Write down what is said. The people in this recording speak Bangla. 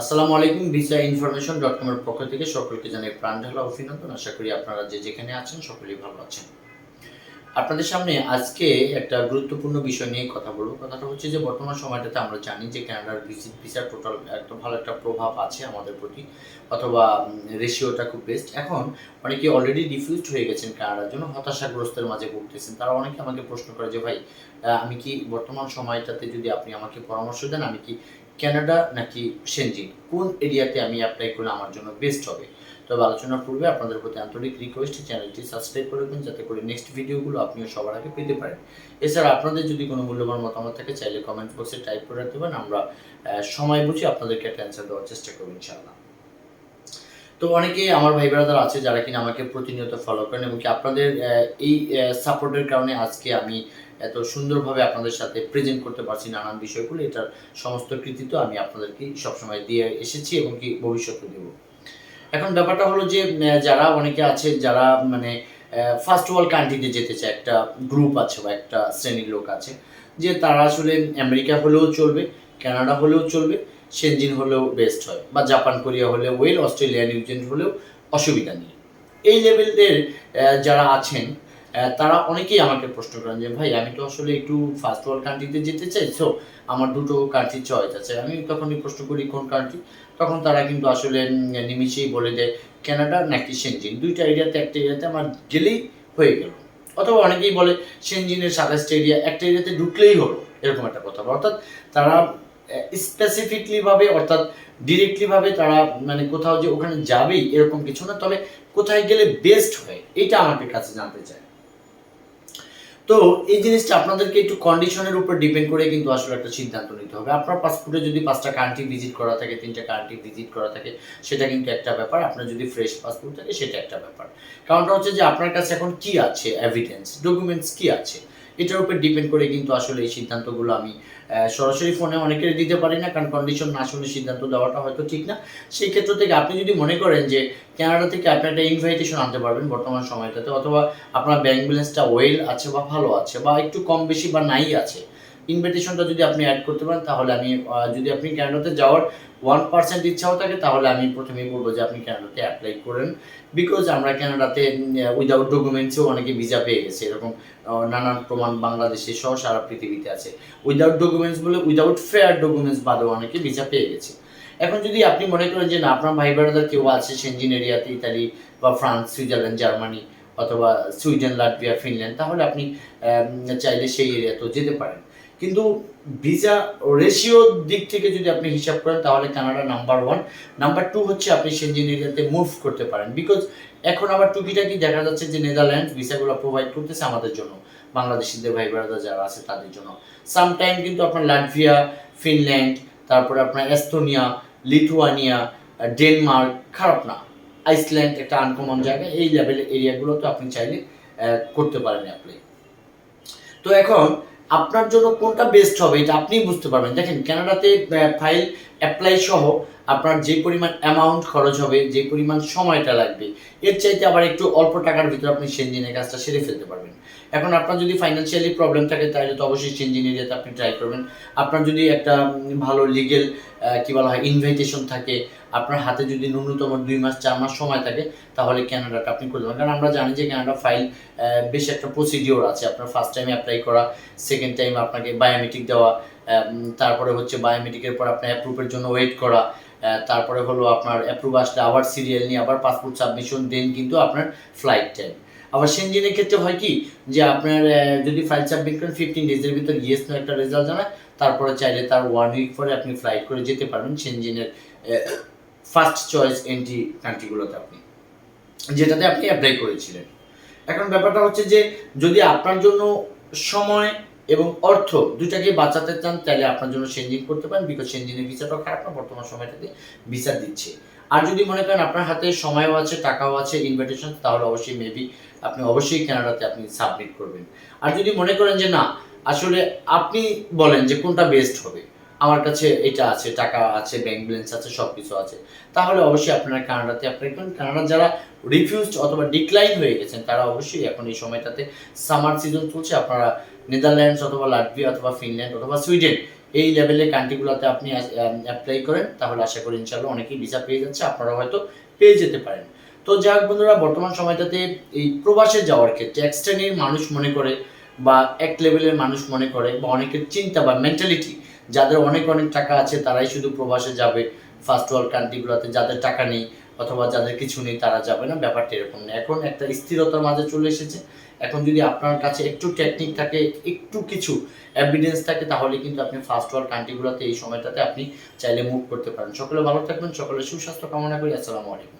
আসসালামু আলাইকুম, ভিসা ইনফরমেশন ডট কমের পক্ষ থেকে সকলকে জানাই প্রাণ ঢালা অভিনন্দন। আশা করি আপনারা যে যেখানে আছেন সকলেই ভালো আছেন। আপনাদের সামনে আজকে একটা গুরুত্বপূর্ণ বিষয় নিয়ে কথা বলব। কথাটা হচ্ছে যে, বর্তমান সময়টাতে আমরা জানি যে কানাডার ভিজিট ভিসার টোটাল একটা ভালো একটা প্রভাব আছে আমাদের প্রতি, অথবা রেশিওটা খুব বেস্ট এখন অনেকে অলরেডি ডিফিউজড হয়ে গেছেন কানাডার জন্য হতাশাগ্রস্তের মাঝে ভুগতেছেন। তারা অনেকে আমাকে প্রশ্ন করে যে, ভাই আমি কি বর্তমান সময়টাতে যদি আপনি আমাকে পরামর্শ দেন, আমি কি কানাডা নাকি সেনজিন কোন এরিয়াতে আমি অ্যাপ্লাই করলে আমার জন্য বেস্ট হবে? তবে আলোচনার পূর্বে আপনাদের প্রতি আন্তরিক রিকোয়েস্ট চ্যানেলটি সাবস্ক্রাইব করে রাখবেন যাতে করে নেক্সট ভিডিওগুলো আপনিও সবার আগে পেতে পারেন। এছাড়া আপনাদের যদি কোনো মূল্যবান মতামত থাকে, চাইলে কমেন্ট বক্সে টাইপ করে রাখতে পারেন। আমরা সময় বুঝে আপনাদেরকে একটা অ্যান্সার দেওয়ার চেষ্টা করব, ইনশাআল্লাহ। তো অনেকে আমার ভাই ব্রাদার আছে যারা কিনা আমাকে প্রতিনিয়ত ফলো করেন এবং কি আপনাদের এই সাপোর্টের কারণে আজকে আমি এত সুন্দরভাবে আপনাদের সাথে প্রেজেন্ট করতে পারছি নানান বিষয়গুলো। এটার সমস্ত কৃতিত্ব আমি আপনাদেরকে সবসময় দিয়ে এসেছি এবং কি ভবিষ্যতে দেব। এখন ব্যাপারটা হলো যে যারা অনেকে আছে, যারা মানে ফার্স্ট ওয়ার্ল্ড কান্ট্রিতে যেতে চায়, একটা গ্রুপ আছে বা একটা শ্রেণির লোক আছে, যে তারা আসলে আমেরিকা হলেও চলবে কানাডা হলেও চলবে সেনজিন হলেও বেস্ট হয় বা জাপান কোরিয়া হলেও ওয়েল অস্ট্রেলিয়া নিউজিল্যান্ড হলেও অসুবিধা নেই। এই লেভেলের আহ, যারা আছেন তারা অনেকেই আমাকে প্রশ্ন করেন যে ভাই আমি তো আসলে একটু ফার্স্ট ওয়ার্ল্ড কান্ট্রিতে যেতে চাই সো আমার দুটো কান্ট্রি চয়েস আছে। আমি তখনই প্রশ্ন করি কোন কান্ট্রি তখন তারা কিন্তু আসলে উম, নিমিষেই বলে দেয় কানাডা নাকি সেনজিন? দুইটা এরিয়াতে একটা এরিয়াতে আমার গেলেই হয়ে গেল। অথবা অনেকেই বলে সেনজিনের সাতাশটা এরিয়া একটা এরিয়াতে ঢুকলেই হলো। এরকম একটা কথা। অর্থাৎ তারা স্পেসিফিকলি ভাবে, অর্থাৎ ডিরেক্টলি ভাবে তারা মানে কোথাও যে ওখানে যাবেই এরকম কিছু না, তবে কোথায় গেলে বেস্ট হয়, এটা আমাকে কাছে জানতে চায়। তো এই জিনিসটা আপনাদেরকে একটু কন্ডিশনের উপর ডিপেন্ড করে কিন্তু আসলে একটা সিদ্ধান্ত নিতে হবে। আপনার পাসপোর্টে যদি পাঁচটা কান্ট্রি ভিজিট করা থাকে, তিনটা কান্ট্রি ভিজিট করা থাকে, সেটা কিন্তু একটা ব্যাপার। আপনার যদি ফ্রেশ পাসপোর্ট থাকে, সেটা একটা ব্যাপার। কারণটা হচ্ছে যে আপনার কাছে এখন কি আছে এভিডেন্স ডকুমেন্টস কি আছে? এটার উপর ডিপেন্ড করে কিন্তু আসলে এই সিদ্ধান্তগুলো আমি সরাসরি ফোনে অনেকের দিতে পারি না, কারণ কন্ডিশন না শুনে সিদ্ধান্ত দেওয়াটা হয়তো ঠিক না। সেই ক্ষেত্র থেকে আপনি যদি মনে করেন যে ক্যানাডা থেকে আপনি একটা ইনভাইটেশন আনতে পারবেন বর্তমান সময়টাতে, অথবা আপনার ব্যাংক ব্যালেন্সটা ওয়েল আছে বা ভালো আছে, বা একটু কম বেশি বা নাই আছে ইনভিটেশনটা যদি আপনি অ্যাড করতে পারেন, তাহলে আমি যদি আপনি ক্যানাডাতে যাওয়ার ওয়ান পার্সেন্ট ইচ্ছাও থাকে, তাহলে আমি প্রথমেই বলব যে আপনি ক্যানাডাতে অ্যাপ্লাই করেন। বিকজ আমরা ক্যানাডাতে উইদাউট ডকুমেন্টসেও অনেকে ভিসা পেয়ে গেছে। এরকম নানান প্রমাণ বাংলাদেশে সহ সারা পৃথিবীতে আছে। উইদাউট ডকুমেন্টস বলে উইদাউট ফেয়ার ডকুমেন্টস বাদেও অনেকে ভিসা পেয়ে গেছে। এখন যদি আপনি মনে করেন যে, না, আপনার ভাই ব্রাদার কেউ আছে সেনজিন এরিয়াতে ইতালি বা ফ্রান্স সুইজারল্যান্ড জার্মানি অথবা সুইডেন লাটভিয়া ফিনল্যান্ড তাহলে আপনি চাইলে সেই এরিয়াতেও যেতে পারেন। কিন্তু ভিসা রেশিও দিক থেকে যদি আপনি হিসাব করেন, তাহলে Canada number one number two হচ্ছে আপনি সেনজিন এরিয়াতে মুভ করতে পারেন। বিকজ এখন আবার টুকিটাকি দেখা যাচ্ছে যে নেদারল্যান্ড ভিসাগুলো প্রোভাইড করতেছে আমাদের জন্য। বাংলাদেশিদের ভাই ব্রাদার যারা আছে, তাদের জন্য। সামটাইম কিন্তু আপনার লাটভিয়া ফিনল্যান্ড তারপরে আপনার এস্তোনিয়া লিথুয়ানিয়া ডেনমার্ক খারাপ না। আইসল্যান্ড একটা আনকমন জায়গা। এই লেভেলের এরিয়াগুলো তো আপনি চাইলে করতে পারেন অ্যাপ্লাই তো এখন আপনার জন্য কোনটা বেস্ট হবে এটা আপনিই বুঝতে পারবেন। দেখেন কানাডাতে ফাইল অ্যাপ্লাই সহ আপনার যে পরিমাণ অ্যামাউন্ট খরচ হবে, যে পরিমাণ সময়টা লাগবে, এর চাইতে আবার একটু অল্প টাকার ভিতরে আপনি সেনজিনের কাজটা সেরে ফেলতে পারবেন। এখন আপনার যদি ফাইন্যান্সিয়ালি প্রবলেম থাকে, তাহলে তো অবশ্যই সেনজিন এরিয়াতে আপনি ট্রাই করবেন। আপনার যদি একটা ভালো লিগেল কি বলা হয় ইনভাইটেশন থাকে, আপনার হাতে যদি ন্যূনতম দুই মাস, চার মাস সময় থাকে, তাহলে ক্যানাডাটা আপনি করতে পারেন কারণ আমরা জানি যে ক্যানাডা ফাইল বেশ একটা প্রসিডিওর আছে। আপনার ফার্স্ট টাইমে অ্যাপ্লাই করা সেকেন্ড টাইম আপনাকে বায়োমেট্রিক দেওয়া তারপরে হচ্ছে বায়োমেট্রিকের পর আপনার অ্যাপ্রুভের জন্য ওয়েট করা। তারপরে হলো আপনার অ্যাপ্রুভ আসলে আবার সিরিয়াল নিয়ে আবার পাসপোর্ট সাবমিশন দেন কিন্তু আপনার ফ্লাইট টাইম আবার সেনজিনের ক্ষেত্রে হয় কি, যে আপনার যদি ফাইল সাবমিট করেন ফিফটিন ডেজের ভিতর ইয়েস নো একটা রেজাল্ট জানায়। তারপরে চাইলে তার ওয়ান উইক পরে আপনি ফ্লাইট করে যেতে পারবেন সেনজিনের ফার্স্ট চয়েস এন্ট্রি কান্ট্রিগুলোতে আপনি। যেটাতে আপনি অ্যাপ্লাই করেছিলেন। এখন ব্যাপারটা হচ্ছে যে, যদি আপনার জন্য সময় এবং অর্থ দুটাকে বাঁচাতে চান, তাহলে আপনার জন্য সেন্ডিং করতে পারেন বিকজ সেনজিনের ভিসাটাও খারাপ না, বর্তমান সময়টাতে ভিসা দিচ্ছে। আর যদি মনে করেন আপনার হাতে সময়ও আছে, টাকাও আছে ইনভিটেশন তাহলে অবশ্যই মেবি আপনি অবশ্যই কানাডাতে আপনি সাবমিট করবেন। আর যদি মনে করেন যে না, আসলে আপনি বলেন যে কোনটা বেস্ট হবে আমার কাছে এটা আছে, টাকা আছে ব্যাংক ব্যালেন্স আছে সব কিছু আছে। তাহলে অবশ্যই আপনারা কানাডাতে করুন কানাডা যারা রিফিউজড অথবা ডিক্লাইন হয়ে গেছেন, তারা অবশ্যই এখন এই সময়টাতে সামার সিজন চলছে। আপনারা নেদারল্যান্ডস অথবা লাটভিয়া অথবা ফিনল্যান্ড অথবা সুইডেন এই লেভেলের কান্ট্রিগুলোতে আপনি অ্যাপ্লাই করেন। তাহলে আশা করি ইনশাল্লাহ অনেকেই ভিসা পেয়ে যাচ্ছে আপনারা হয়তো পেয়ে যেতে পারেন। তো যাই হোক বন্ধুরা, বর্তমান সময়টাতে এই প্রবাসে যাওয়ার ক্ষেত্রে এক মানুষ মনে করে বা এক লেভেলের মানুষ মনে করে বা অনেকের চিন্তা বা মেন্টালিটি যাদের অনেক অনেক টাকা আছে, তারাই শুধু প্রবাসে যাবে ফার্স্ট ওয়ার্ল্ড কান্ট্রিগুলোতে যাদের টাকা নেই অথবা যাদের কিছু নেই, তারা যাবে না, ব্যাপারটা এরকম না এখন একটা স্থিরতার মাঝে চলে এসেছে। এখন যদি আপনার কাছে একটু টেকনিক থাকে, একটু কিছু এভিডেন্স থাকে, তাহলে কিন্তু আপনি ফার্স্ট ওয়ার্ল্ড কান্ট্রিগুলোতে এই সময়টাতে আপনি চাইলে মুভ করতে পারেন। সকলে ভালো থাকবেন সকলে সুস্বাস্থ্য কামনা করি। আসসালামু আলাইকুম।